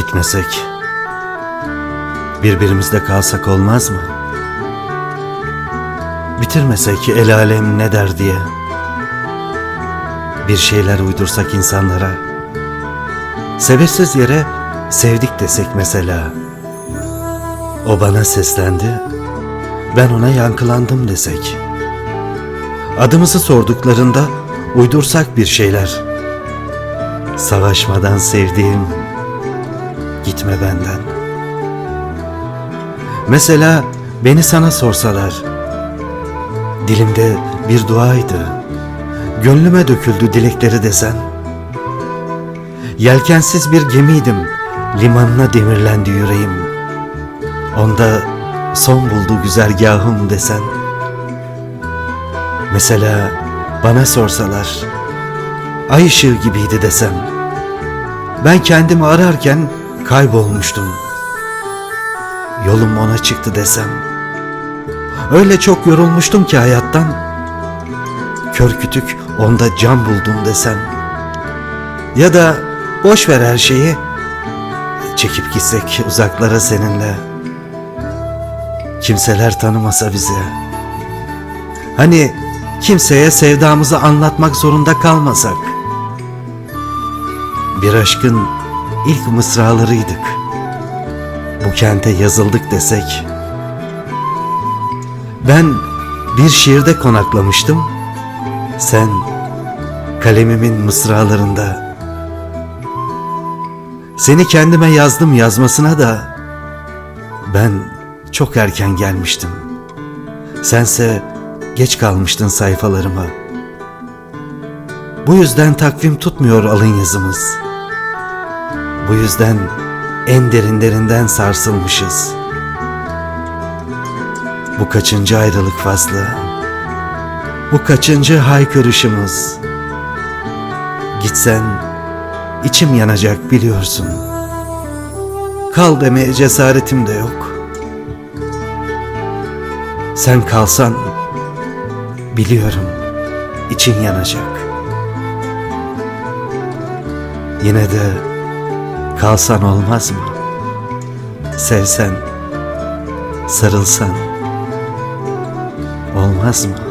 Gitmesek, birbirimizde kalsak olmaz mı? Bitirmesek el alem ne der diye. Bir şeyler uydursak insanlara. Sebepsiz yere sevdik desek mesela. O bana seslendi, ben ona yankılandım desek. Adımızı sorduklarında uydursak bir şeyler. Savaşmadan sevdiğim, gitme benden. Mesela beni sana sorsalar, dilimde bir duaydı, gönlüme döküldü dilekleri desen. Yelkensiz bir gemiydim, limanına demirlendi yüreğim. Onda son buldu güzergahım desen. Mesela bana sorsalar, ay ışığı gibiydi desem. Ben kendimi ararken kaybolmuştum. Yolum ona çıktı desem. Öyle çok yorulmuştum ki hayattan. Kör kütük onda can buldum desem. Ya da boş ver her şeyi. Çekip gitsek uzaklara seninle. Kimseler tanımasa bizi. Hani kimseye sevdamızı anlatmak zorunda kalmasak. Bir aşkın ilk mısralarıydık. Bu kente yazıldık desek. Ben bir şiirde konaklamıştım. Sen kalemimin mısralarında. Seni kendime yazdım yazmasına da ben çok erken gelmiştim. Sense geç kalmıştın sayfalarıma. Bu yüzden takvim tutmuyor alın yazımız. Bu yüzden en derinlerinden sarsılmışız. Bu kaçıncı ayrılık fazla? Bu kaçıncı haykırışımız? Gitsen içim yanacak biliyorsun. Kal demeye cesaretim de yok. Sen kalsan biliyorum için yanacak. Yine de kalsan olmaz mı? Sevsen, sarılsan olmaz mı?